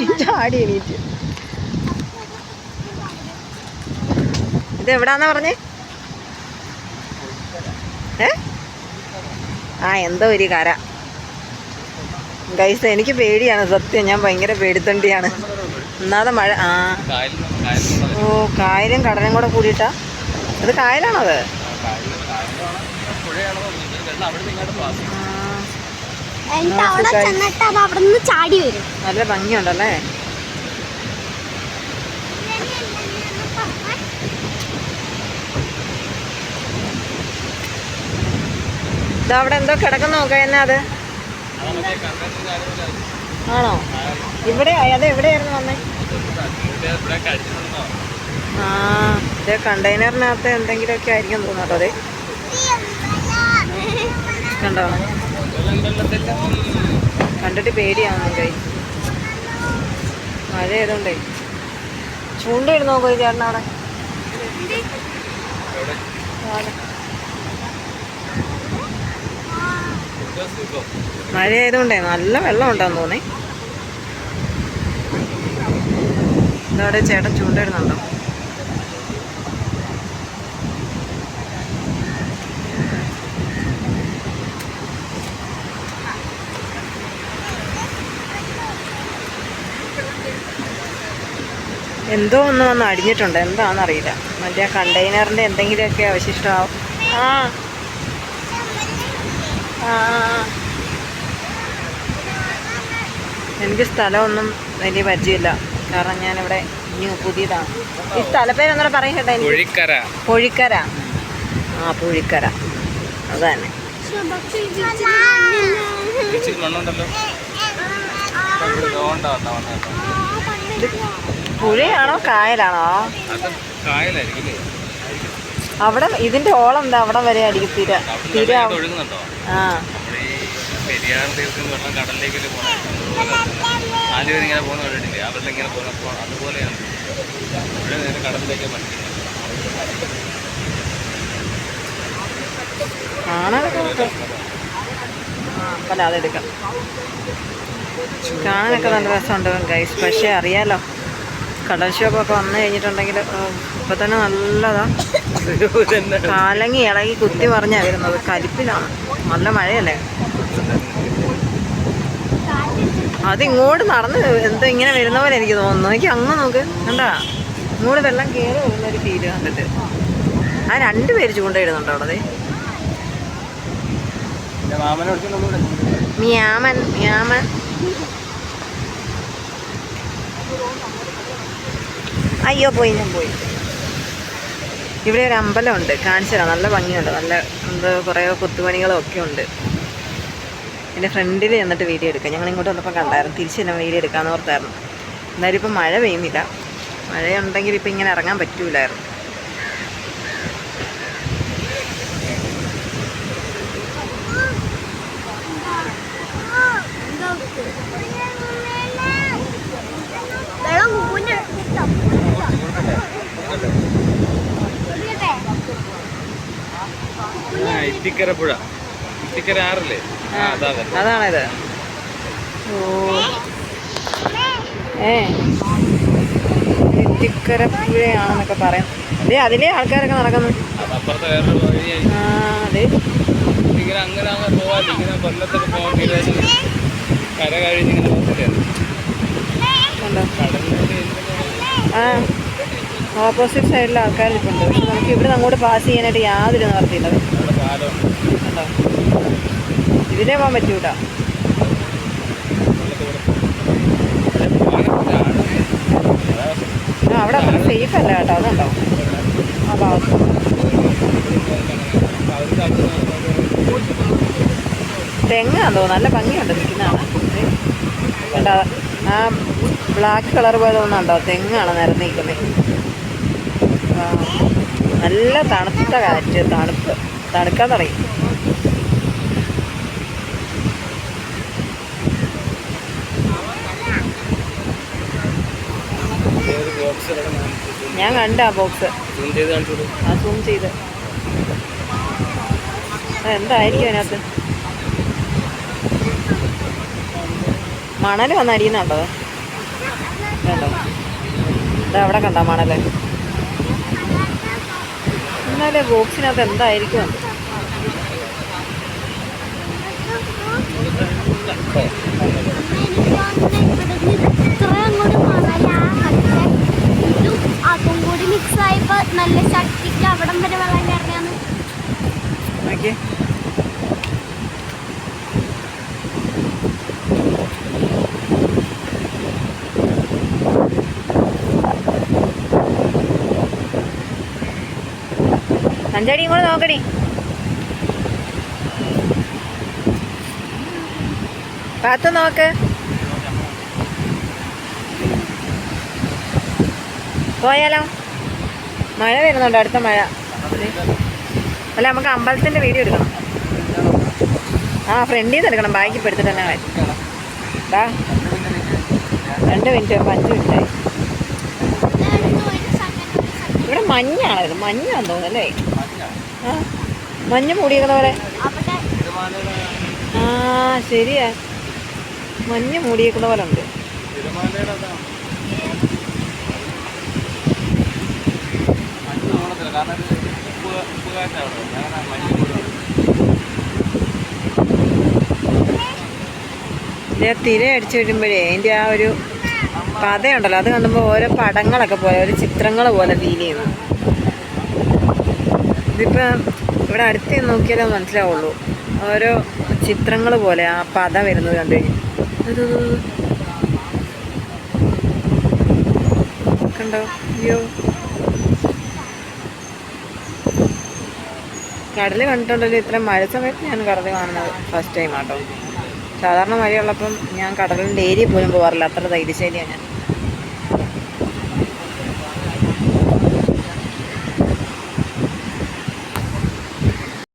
ചാടി എണീറ്റ്. ഇത് എവിടാന്നാ പറഞ്ഞേ? ഏ? ആ എന്തോ ഒരു കര. ഗൈസ് എനിക്ക് പേടിയാണ് സത്യം. ഞാൻ ഭയങ്കര പേടിത്തൊണ്ടിയാണ്. ഒന്നാതെ മഴ ആ. ഓ കായലും കടലും കൂടെ കൂടിയിട്ടാ? അത് കായലാണോ അത്? ആ, എന്നിട്ട് അവിടെ ചെന്നിട്ട് അത് അവിടെ നിന്ന് ചാടി വരും. നല്ല ഭംഗിയുണ്ടല്ലേ? അവിടെ എന്തോ കിടക്കുന്ന നോക്കാം എന്നാ അത്? ആണോ? ഇവിടെ അത് എവിടെയായിരുന്നു വന്നേ? ആ ഇത് കണ്ടെയ്നറിനകത്ത് എന്തെങ്കിലുമൊക്കെ ആയിരിക്കും തോന്നുന്നു അതെ. കണ്ടോ? കണ്ടിട്ട് പേടിയാവുന്നു കൈ മഴ ആയതുകൊണ്ടേ ചൂണ്ടയിട് നോക്കോ ഈ ചേട്ടൻ അവിടെ. മഴ ആയതുകൊണ്ടേ നല്ല വെള്ളം ഉണ്ടാന്ന് തോന്നി ഇതവിടെ ചേട്ടൻ ചൂണ്ടയിടുന്നുണ്ടോ? എന്തോ ഒന്ന് വന്ന് അടിഞ്ഞിട്ടുണ്ട്. എന്താണെന്നറിയില്ല. മറ്റേ കണ്ടെയ്നറിന്റെ എന്തെങ്കിലുമൊക്കെ അവശിഷ്ടമാവും. ആ. എനിക്ക് സ്ഥലമൊന്നും വലിയ പരിചയമില്ല. കാരണം ഞാനിവിടെ ന്യൂ പുതിയതാണ്. ഈ സ്ഥലപ്പേരൊന്നുകൂടെ പറയും കേട്ടോ കുഴിക്കര. പൊഴിക്കര ആ പുഴിക്കര അത് തന്നെ മണ്ണുണ്ടല്ലോ പുഴയാണോ കായലാണോ? അവിടെ ഇതിന്റെ ഓളം എന്താ? അവിടെ വരെ അടിക്കും തിര തിര ആണോ ആ. നമ്മുടെ ഈ പെരിയാർ തീർക്കുന്ന വെള്ളം കടലിലേക്ക് ആദ്യം ഇങ്ങനെ പോകുന്ന കണ്ടിട്ടില്ലേ? ആ ഇങ്ങനെ അതുപോലെയാണ്. ഇവിടെ നേരെ കടലിലേക്ക് പഠിക്കുന്നത് കാണാനൊക്കെ അപ്പല്ല അതെടുക്കാം കാണാനൊക്കെ നല്ല രസമുണ്ട് ഗൈസ് പക്ഷേ അറിയാലോ കടൽ ഷോപ്പൊക്കെ വന്നു കഴിഞ്ഞിട്ടുണ്ടെങ്കിൽ ഇപ്പം തന്നെ നല്ലതാണ് കാലങ്ങി ഇളകി കുത്തി പറഞ്ഞാണ് വരുന്നത്. കലിപ്പിലാണ് നല്ല മഴയല്ലേ? അതിങ്ങോട്ട് നടന്ന് എന്തോ ഇങ്ങനെ വരുന്ന പോലെ എനിക്ക് തോന്നുന്നു. എനിക്ക് അങ്ങ് നോക്ക്. കണ്ടാ? ഇങ്ങോട്ട് വെള്ളം കയറി വരുന്ന ഒരു ഫീൽ കണ്ടിട്ട്. ആ രണ്ട് പേര് ചൂണ്ടയിടുന്നുണ്ടോ അവിടെ? മിയാമൻ മിയാമൻ. അയ്യോ പോയി ഞാൻ പോയി. ഇവിടെ ഒരു അമ്പലമുണ്ട് കാണിച്ചു നല്ല ഭംഗിയുണ്ട്. നല്ല എന്തോ കുറേ കൊത്തുപണികളും ഒക്കെ ഉണ്ട്. എന്റെ ഫ്രണ്ടിൽ ചെന്നിട്ട് വീഡിയോ എടുക്കാം. ഞങ്ങൾ ഇങ്ങോട്ട് വന്നപ്പോൾ കണ്ടായിരുന്നു. തിരിച്ച് തന്നെ വീഡിയോ എടുക്കാമെന്ന് ഓർത്തായിരുന്നു. എന്നാലും ഇപ്പം മഴ പെയ്യുന്നില്ല. മഴയുണ്ടെങ്കിൽ ഇപ്പം ഇങ്ങനെ ഇറങ്ങാൻ പറ്റൂലായിരുന്നു വെള്ളം കൂഞ്ഞ് ഇത്തിക്കര പുഴ. ആറല്ലേ? അതാണത്. ഓ. ഏ. പറയാം. അതെ അതിലേ ആൾക്കാരൊക്കെ നടക്കുന്നു. ആ അതെ. അങ്ങനെ പോവാൻ ഇങ്ങനെ കൊല്ലത്തൊക്കെ പോകാൻ കര ആ. ഓപ്പോസിറ്റ് സൈഡിൽ ആൾക്കാർ ഇരിപ്പുണ്ട് പക്ഷെ നമുക്ക് ഇവിടെ അങ്ങോട്ട് പാസ് ചെയ്യാനായിട്ട് യാതൊരു നിവർത്തിയില്ല പാലമുണ്ട് ഇതിലേ പോകാൻ പറ്റൂട അവിടെ അത്ര സേഫ് അല്ല കേട്ടോ അതുണ്ടോ? ആ ഭാഗത്ത്. തെങ്ങാന്ന് തോന്നുന്നു നല്ല ഭംഗിയുണ്ട് നിൽക്കുന്നതാണ്. കണ്ടോ ആ ബ്ലാക്ക് കളർ പോലെ ഒന്നുണ്ടോ തെങ്ങാണ് നിരന്ന് നിൽക്കുന്നത് ആ, നല്ല തണുത്ത കാറ്റ് തണുപ്പ്. തണുക്കാൻ തുടങ്ങി ഞാൻ കണ്ട ബോക്സ്. ആ സൂം ചെയ്ത്. എന്തായിരിക്കും അതിനകത്ത്? മണൽ വന്ന് അടിയുന്നുണ്ടോ കണ്ടോ? ഇത് അവിടെ കണ്ടോ മണൽ? എന്നാലേ ബോക്സിനകത്ത് എന്തായിരിക്കും അത്? അതും കൂടി മിക്സ് ആയപ്പോ നല്ല ശക്തിക്ക് അവിടം വരെ വെള്ളം കയറിയാന്ന് അഞ്ചടിയും കൂടെ നോക്കണേ കാത്തു നോക്ക്. പോയാലോ? മഴ വരുന്നുണ്ട് അടുത്ത മഴ. അല്ല നമുക്ക് അമ്പലത്തിന്റെ വീഡിയോ എടുക്കണം. ആ ഫ്രണ്ടിൽ നിന്ന് എടുക്കണം ബാക്കി പെടുത്തിട്ട് തന്നെ ബാ രണ്ട് മിനിറ്റ് അഞ്ച് മിനിറ്റായി ഇവിടെ മഞ്ഞാണ് മഞ്ഞാന്ന് തോന്നുന്നു അല്ലേ? ആ മഞ്ഞ് മൂടിയേക്കുന്ന പോലെ ആ ശരിയാ. മഞ്ഞ് മൂടിയേക്കുന്ന പോലെ ഉണ്ട് തിര അടിച്ചു വരുമ്പോഴേ അതിന്റെ ആ ഒരു കഥയുണ്ടല്ലോ. അത് കാണുമ്പോൾ ഓരോ പടങ്ങളൊക്കെ പോലെ ഒരു ചിത്രങ്ങൾ പോലെ ഫീൽ ചെയ്യുന്നു ഇതിപ്പം ഇവിടെ അടുത്ത് നോക്കിയാലേ മനസ്സിലാവുള്ളൂ. ഓരോ ചിത്രങ്ങൾ പോലെ ആ പത വരുന്നത് കണ്ടു കഴിഞ്ഞാൽ. കണ്ടോ? അയ്യോ. കടൽ കണ്ടിട്ടുണ്ടല്ലോ ഇത്ര മഴ സമയത്ത് ഞാൻ കടൽ കാണുന്നത് ഫസ്റ്റ് ടൈം ആട്ടോ. സാധാരണ മഴയുള്ളപ്പം ഞാൻ കടലിന്റെ ഏരിയ പോലും പോകാറില്ല അത്ര ധൈര്യശൈലിയാണ് ഞാൻ.